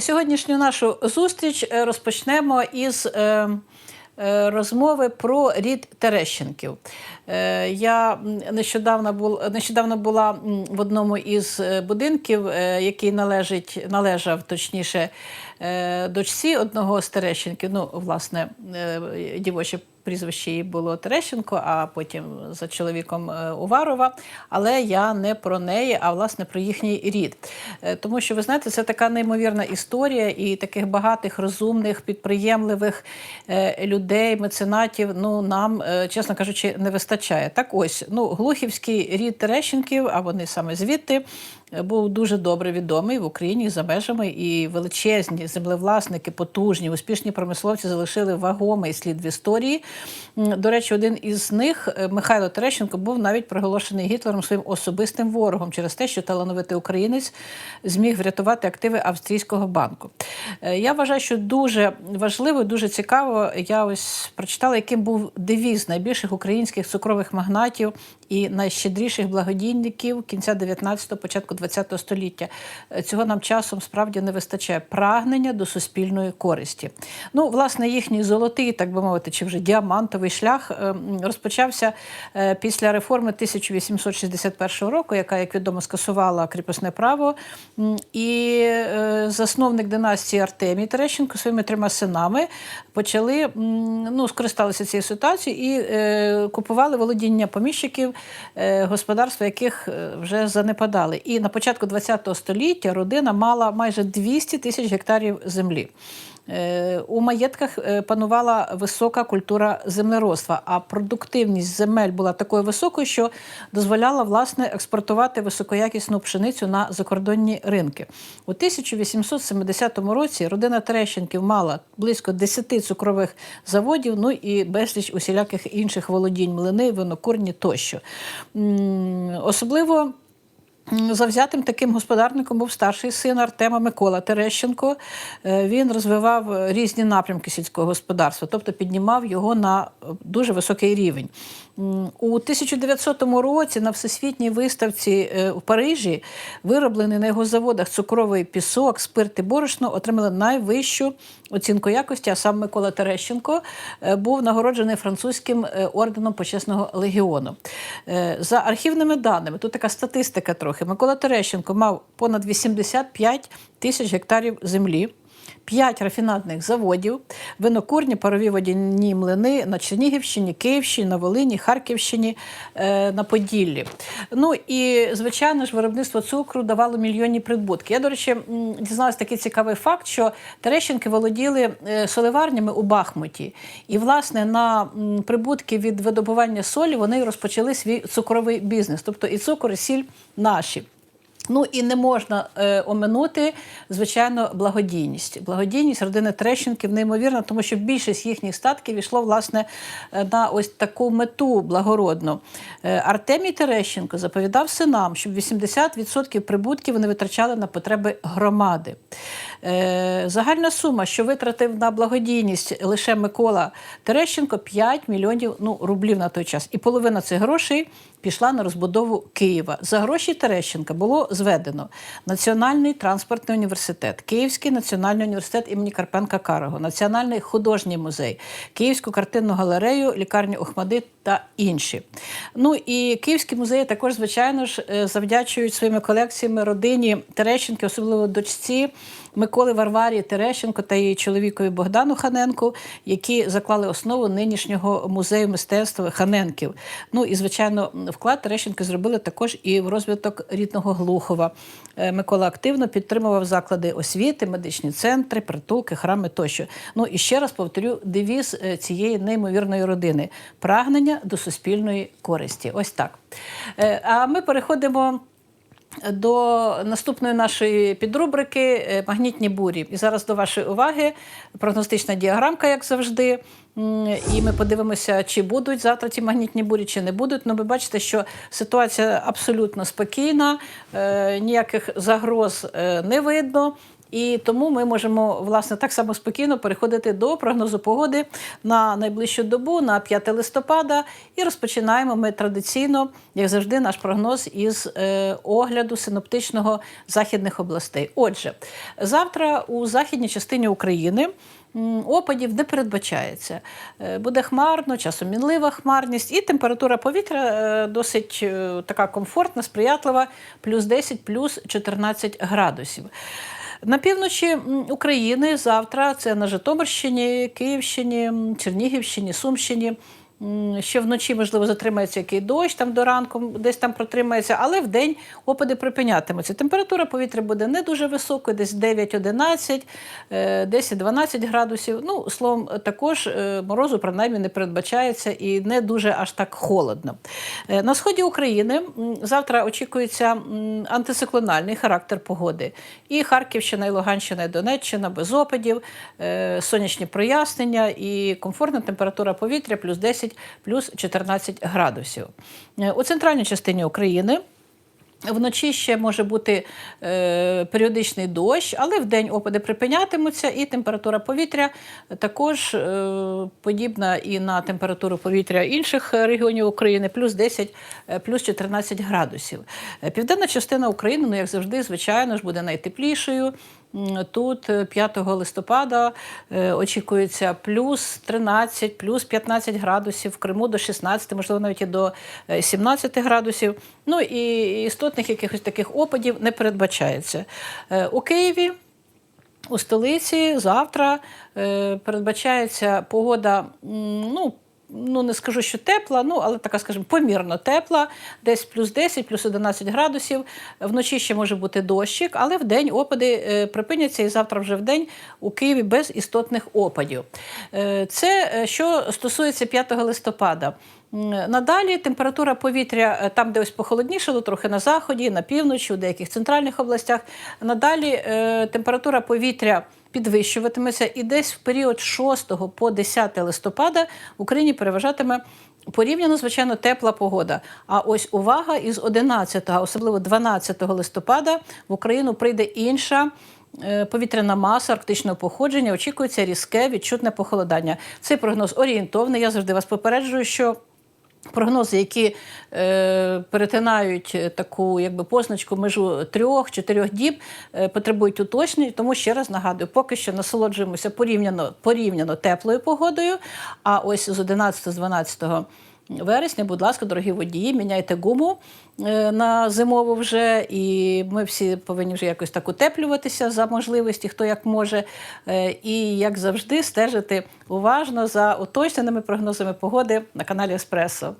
сьогоднішню нашу зустріч е, розпочнемо із е, е, розмови про рід Терещенків. Я нещодавно, бул, нещодавно була в одному із будинків, який належить, належав точніше дочці одного з Терещенків. Ну, власне, дівоче прізвище її було Терещенко, а потім за чоловіком е, Уварова. Але я не про неї, а власне про їхній рід. Е, Тому що ви знаєте, це така неймовірна історія, і таких багатих, розумних, підприємливих е, людей, меценатів. Ну нам, чесно кажучи, не вистачає. Так ось ну глухівський рід Терещенків, а вони саме звідти. Був дуже добре відомий в Україні за межами, і величезні землевласники, потужні, успішні промисловці залишили вагомий слід в історії. До речі, один із них, е, Михайло Терещенко, був навіть проголошений Гітлером своїм особистим ворогом через те, що талановитий українець зміг врятувати активи австрійського банку. Е, Я вважаю, що дуже важливо, дуже цікаво. Я ось прочитала, яким був девіз найбільших українських цукрових магнатів і найщедріших благодійників кінця 19-го, початку 20-го століття. Е, Цього нам часом справді не вистачає прагнення до суспільної користі. Ну, власне, їхній золотий, так би мовити, чи вже діамантовий шлях е, розпочався е, після реформи 1861 року, яка, як відомо, скасувала кріпосне право. І засновник династії Артемій Терещенко своїми трьома синами почали ну, скористалися цією ситуацією і купували володіння поміщиків, господарства, яких е, вже занепадали. І на початку ХХ століття родина мала майже 200 тисяч гектарів землі. Е, У маєтках е, панувала висока культура землеробства, а продуктивність земель була такою високою, що дозволяла власне експортувати високоякісну пшеницю на закордонні ринки. У 1870 році родина Терещенків мала близько 10 цукрових заводів, ну і безліч усіляких інших володінь, млини, винокурні тощо. Особливо Завзятим таким господарником був старший син Артема Микола Терещенко. Е, Він розвивав е, різні напрямки сільського господарства, тобто піднімав його на е, дуже високий рівень. У 1900 році на всесвітній виставці е, в Парижі вироблений на його заводах цукровий пісок, спирт і борошно отримали найвищу оцінку якості. А сам Микола Терещенко е, був нагороджений французьким е, орденом почесного легіону. За архівними даними, тут така статистика трохи. Микола Терещенко мав понад 85 тисяч гектарів землі. П'ять рафінадних заводів, винокурні, парові водяні млини на Чернігівщині, Київщині, на Волині, Харківщині, е, на Поділлі. Ну і звичайно ж, виробництво цукру давало мільйонні прибутки. Я, до речі, м, дізналась такий цікавий факт, що Терещенки володіли е, соливарнями у Бахмуті, і власне на прибутки від видобування солі вони розпочали свій цукровий бізнес, тобто і цукор, і сіль наші. Ну і не можна е, оминути, звичайно, благодійність. Благодійність родини Трещенків неймовірна, тому що більшість їхніх статків йшло власне е, на ось таку мету благородну. Е, Артемій Терещенко заповідав синам, щоб 80% прибутків вони витрачали на потреби громади. Е, Загальна сума, що витратив на благодійність лише Микола Терещенко, 5 мільйонів ну, рублів на той час. І половина цих грошей пішла на розбудову Києва. За гроші Терещенка було зведено Національний транспортний університет, Київський національний університет імені Карпенка Карого, Національний художній музей, Київську картинну галерею, лікарню Охмадит та інші. Ну і Київські музеї також, звичайно ж, е, завдячують своїми колекціями родині Терещенки, особливо дочці. Миколи Варварі Терещенко та її чоловікові Богдану Ханенку, які заклали основу нинішнього музею мистецтва Ханенків. Ну і звичайно, вклад Терещенко зробили також і в розвиток рідного Глухова. Е, Микола активно підтримував заклади освіти, медичні центри, притулки, храми тощо. Ну і ще раз повторю девіз е, цієї неймовірної родини прагнення до суспільної користі. Ось так. Е, А ми переходимо. До наступної нашої підрубрики е, магнітні бурі. І зараз до вашої уваги прогностична діаграмка, як завжди. І ми подивимося, чи будуть завтра ці магнітні бурі, чи не будуть. Ну, ви бачите, що ситуація абсолютно спокійна, е, ніяких загроз е, не видно. І тому ми можемо власне так само спокійно переходити до прогнозу погоди на найближчу добу, на 5 листопада. І розпочинаємо ми традиційно, як завжди, наш прогноз із е, огляду синоптичного західних областей. Отже, завтра у західній частині України. Опадів не передбачається. Е, Буде хмарно, часом мінлива хмарність, і температура повітря е, досить така комфортна, сприятлива, плюс 10, плюс 14 градусів. На півночі України завтра це на Житомирщині, Київщині, Чернігівщині, Сумщині. Ще вночі, можливо, затримається який дощ там до ранку, десь там протримається, але в день опади припинятимуться. Температура повітря буде не дуже високою, десь 9-11, е, 10-12 градусів. Ну, словом, також е, морозу принаймні не передбачається і не дуже аж так холодно. Е, На сході України завтра очікується антициклональний характер погоди. І Харківщина, і Луганщина, і Донеччина без опадів, е, сонячні прояснення і комфортна температура повітря плюс 10, плюс 14 градусів. Е, У центральній частині України. Вночі ще може бути е, періодичний дощ, але в день опади припинятимуться, і температура повітря також е, подібна і на температуру повітря інших регіонів України, плюс 10, е, плюс 14 градусів. Е, Південна частина України, ну як завжди, звичайно ж, буде найтеплішою. Тут е, 5 листопада е, очікується плюс 13, плюс 15 градусів, в Криму до 16, можливо, навіть і до е, 17 градусів. Ну і істотних якихось таких опадів не передбачається. Е, У Києві у столиці завтра е, передбачається погода, ну, ну не скажу, що тепла, ну але така, скажімо, помірно тепла, десь плюс 10, плюс 11 градусів. Вночі ще може бути дощик, але в день опади е, припиняться і завтра вже в день у Києві без істотних опадів. Е, Це е, що стосується 5 листопада. Надалі температура повітря е, там, де ось похолоднішало, трохи на заході, на півночі, у деяких центральних областях. Надалі е, температура повітря підвищуватиметься, і десь в період 6 по 10 листопада в Україні переважатиме порівняно, звичайно, тепла погода. А ось увага, із 11, особливо 12 листопада в Україну прийде інша. е, Повітряна маса арктичного походження очікується різке відчутне похолодання. Цей прогноз орієнтовний. Я завжди вас попереджую, що Прогнози, які е, перетинають е, таку якби позначку межу трьох-чотирьох діб, е, потребують уточнень. Тому ще раз нагадую, поки що насолоджуємося порівняно, порівняно теплою погодою. А ось з 11-12 вересня, будь ласка, дорогі водії, міняйте гуму е, на зимову вже, і ми всі повинні вже якось так утеплюватися за можливості, хто як може. Е, І як завжди, стежити уважно за уточненими прогнозами погоди на каналі Еспресо.